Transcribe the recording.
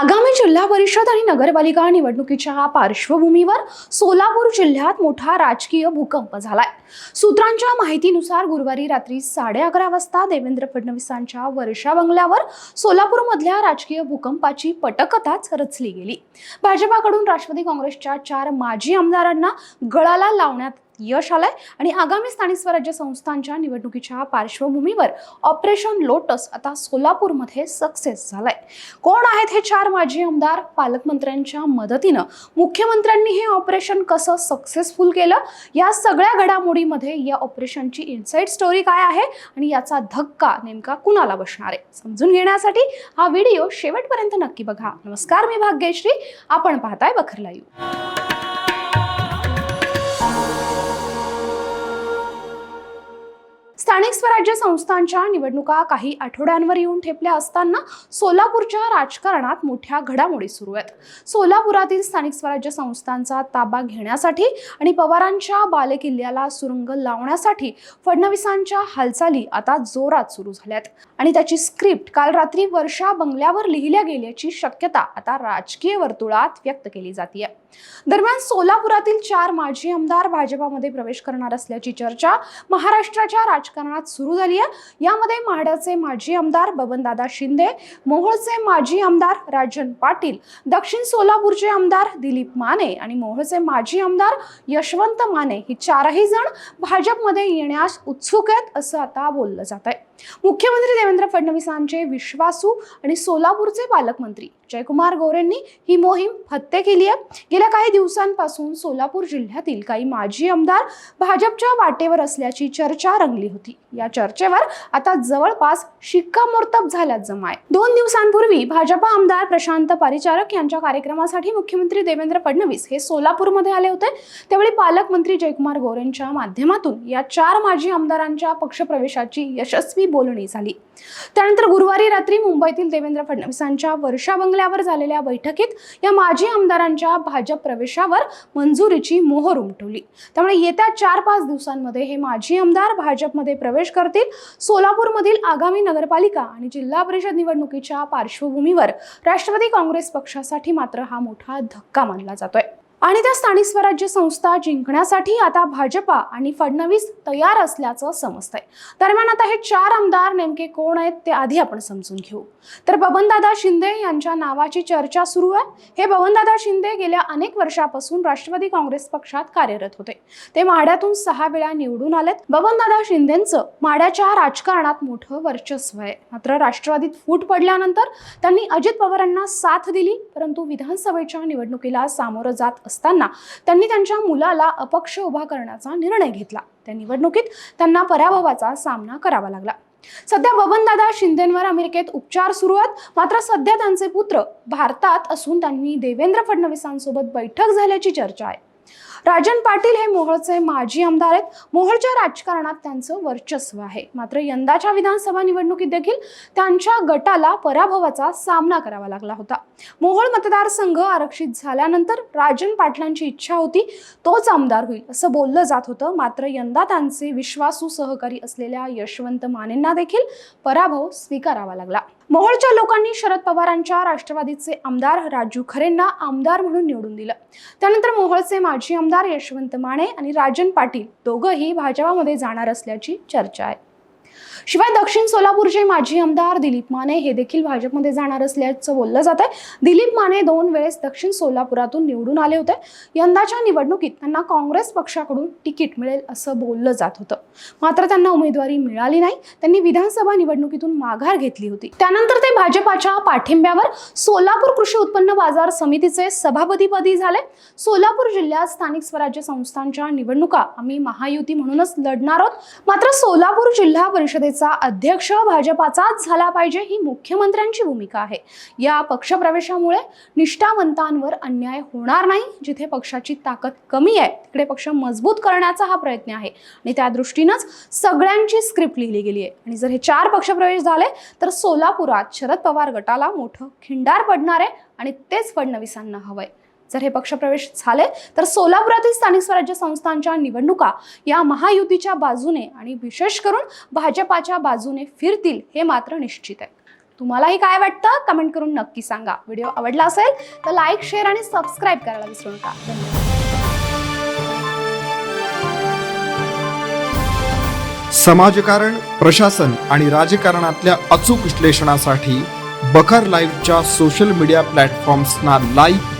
आगामी जिल्हा परिषद आणि नगरपालिका निवडणुकीच्या पार्श्वभूमीवर सोलापूर जिल्ह्यात मोठा राजकीय भूकंप झालाय. सूत्रांच्या माहितीनुसार गुरुवारी रात्री साडे अकरा वाजता देवेंद्र फडणवीसांच्या वर्षा बंगल्यावर सोलापूरमधल्या राजकीय भूकंपाची पटकथाच रचली गेली. भाजपाकडून राष्ट्रवादी काँग्रेसच्या चार माजी आमदारांना गळाला लावण्यात यश आलंय. आणि आगामी स्थानिक स्वराज्य संस्थांच्या निवडणुकीच्या पार्श्वभूमीवर ऑपरेशन लोटस आता सोलापूरमध्ये सक्सेस झालाय. कोण आहेत हे चार माजी आमदार? पालकमंत्र्यांच्या मदतीनं मुख्यमंत्र्यांनी हे ऑपरेशन कसं सक्सेसफुल केलं? या सगळ्या घडामोडीमध्ये या ऑपरेशनची इनसाईड स्टोरी काय आहे? आणि याचा धक्का नेमका कुणाला बसणार आहे? समजून घेण्यासाठी हा व्हिडिओ शेवटपर्यंत नक्की बघा. नमस्कार मी भाग्यश्री. आपण पाहताय बखर स्थानिक स्वराज्य संस्थांच्या निवडणुका काही आठवड्यांवर येऊन ठेपल्या असताना सोलापूरच्या राजकारणात मोठ्या घडामोडी सुरू आहेत. सोलापुरातील स्थानिक स्वराज्य संस्थांचा ताबा घेण्यासाठी आणि पवारांच्या बालेकिल्ल्याला सुरुंग लावण्यासाठी फडणवीसांच्या हालचाली आता जोरात सुरू झाल्यात. आणि त्याची स्क्रिप्ट काल रात्री वर्षा बंगल्यावर लिहिल्या गेल्याची शक्यता आता राजकीय वर्तुळात व्यक्त केली जाते दरम्यान सोलापुरातील चार माजी आमदार भाजपामध्ये प्रवेश करणार असल्याची चर्चा महाराष्ट्राच्या राजकारणात सुरू झाली आहे. यामध्ये म्हाड्याचे माजी आमदार बबनदादा शिंदे मोहोळचे माजी आमदार राजन पाटील दक्षिण सोलापूरचे आमदार दिलीप माने आणि मोहोळचे माजी आमदार यशवंत माने. ही चारही जण भाजपमध्ये येण्यास उत्सुक आहेत असं आता बोललं जात आहे. मुख्यमंत्री देवेंद्र फडणवीसांचे विश्वासू आणि सोलापूरचे पालकमंत्री जयकुमार गोरेंनी ही मोहीम हत्ते केली आहे. गेल्या काही दिवसांपासून सोलापूर जिल्ह्यातील काही माजी आमदार भाजपच्या वाटेवर असल्याची चर्चा रंगली होती. या चर्चेवर आता जवळपास शिक्कामोर्तब झाल्यात जमाय दोन दिवसांपूर्वी भाजपा आमदार प्रशांत पारिचारक यांच्या कार्यक्रमासाठी मुख्यमंत्री देवेंद्र फडणवीस हे सोलापूरमध्ये आले होते. त्यावेळी पालकमंत्री जयकुमार गोरेंच्या माध्यमातून या चार माजी आमदारांच्या पक्षप्रवेशाची यशस्वी बोलणी झाली. त्यानंतर गुरुवारी रात्री मुंबईतील देवेंद्र फडणवीसांच्या वर्षा बंगल्यावर झालेल्या बैठकीत या माजी आमदारांच्या भाजप प्रवेशावर मंजुरीची मोहर उमटवली. त्यामुळे येत्या चार पाच दिवसांमध्ये हे माजी आमदार भाजपमध्ये प्रवेश करतील. सोलापूरमधील आगामी नगरपालिका आणि जिल्हा परिषद निवडणुकीच्या पार्श्वभूमीवर राष्ट्रवादी काँग्रेस पक्षासाठी मात्र हा मोठा धक्का मानला जातोय. आणि त्या स्थानिक स्वराज्य संस्था जिंकण्यासाठी आता भाजपा आणि फडणवीस तयार असल्याचं समजतंय. दरम्यान आता हे चार आमदार नेमके कोण आहेत ते आधी आपण समजून घेऊ. तर बबनदादा शिंदे यांच्या नावाची चर्चा सुरू आहे. हे बबनदादा शिंदे गेल्या अनेक वर्षापासून राष्ट्रवादी काँग्रेस पक्षात कार्यरत होते. ते माड्यातून सहा वेळा निवडून आलेत. बबनदादा शिंदेंचं माड्याच्या राजकारणात मोठं वर्चस्व आहे. मात्र राष्ट्रवादीत फूट पडल्यानंतर त्यांनी अजित पवारांना साथ दिली परंतु विधानसभेच्या निवडणुकीला सामोरं जात असताना त्यांनी त्यांच्या मुलाला अपक्ष उभा करण्याचा निर्णय घेतला. त्या निवडणुकीत त्यांना पराभवाचा सामना करावा लागला. सध्या बबनदादा शिंदेंवर अमेरिकेत उपचार सुरू आहेत. मात्र सध्या त्यांचे पुत्र भारतात असून त्यांनी देवेंद्र फडणवीसांसोबत बैठक झाल्याची चर्चा आहे. राजन पाटील हे मोहोळचे माजी आमदार आहेत. मोहोळच्या राजकारणात त्यांचं वर्चस्व आहे. मात्र यंदाच्या विधानसभा निवडणुकीत देखील त्यांच्या गटाला पराभवाचा सामना करावा लागला होता. मोहोळ मतदारसंघ आरक्षित झाल्यानंतर राजन पाटलांची इच्छा होती तोच आमदार होईल असं बोललं जात होतं. मात्र यंदा त्यांचे विश्वासू सहकारी असलेल्या यशवंत मानेंना देखील पराभव स्वीकारावा लागला. मोहोळच्या लोकांनी शरद पवारांच्या राष्ट्रवादीचे आमदार राजू खरेंना आमदार म्हणून निवडून दिलं. त्यानंतर मोहोळचे माजी आमदार यशवंत माने आणि राजन पाटील दोघंही भाजपामध्ये जाणार असल्याची चर्चा आहे. शिवाय दक्षिण सोलापूरचे माजी आमदार दिलीप माने हे देखील भाजपमध्ये जाणार असल्याचं बोललं जात आहे दिलीप माने दोन वेळेस दक्षिण सोलापुरातून निवडून आले होते. यंदाच्या निवडणुकीत त्यांना काँग्रेस पक्षाकडून तिकीट मिळेल असं बोललं जात होतं. मात्र त्यांना उमेदवारी मिळाली नाही. त्यांनी विधानसभा निवडणुकीतून माघार घेतली होती. त्यानंतर ते भाजपाच्या पाठिंब्यावर सोलापूर कृषी उत्पन्न बाजार समितीचे सभापतीपदी झाले. सोलापूर जिल्ह्यात स्थानिक स्वराज्य संस्थांच्या निवडणुका आम्ही महायुती म्हणूनच लढणार आहोत. मात्र सोलापूर जिल्हा परिषद परिषदेचा अध्यक्ष भाजपाचाच झाला पाहिजे ही मुख्यमंत्र्यांची भूमिका आहे. या पक्षप्रवेशामुळे निष्ठावंतांवर अन्याय होणार नाही जिथे पक्षाची ताकद कमी आहे तिकडे पक्ष मजबूत करण्याचा हा प्रयत्न आहे. आणि त्या दृष्टीनंच सगळ्यांची स्क्रिप्ट लिहिली गेली आहे. आणि जर हे चार पक्षप्रवेश झाले तर सोलापुरात शरद पवार गटाला मोठं खिंडार पडणार आहे आणि तेच फडणवीसांना हवंय. जर हे पक्षप्रवेश झाले तर सोलापुरातील स्थानिक स्वराज्य संस्थांच्या निवडणुका या महायुतीच्या बाजूने आणि विशेष करून भाजपाच्या बाजूने फिरतील हे मात्र निश्चित आहे. तुम्हालाही काय वाटतं? कमेंट करून नक्की सांगा. व्हिडिओ आवडला असेल तर लाईक शेअर आणि सबस्क्राईब करायला विसरू नका. समाजकारण प्रशासन आणि राजकारणातल्या अचूक विश्लेषणासाठी बखर लाईव्हच्या सोशल मीडिया प्लॅटफॉर्म्सना लाईक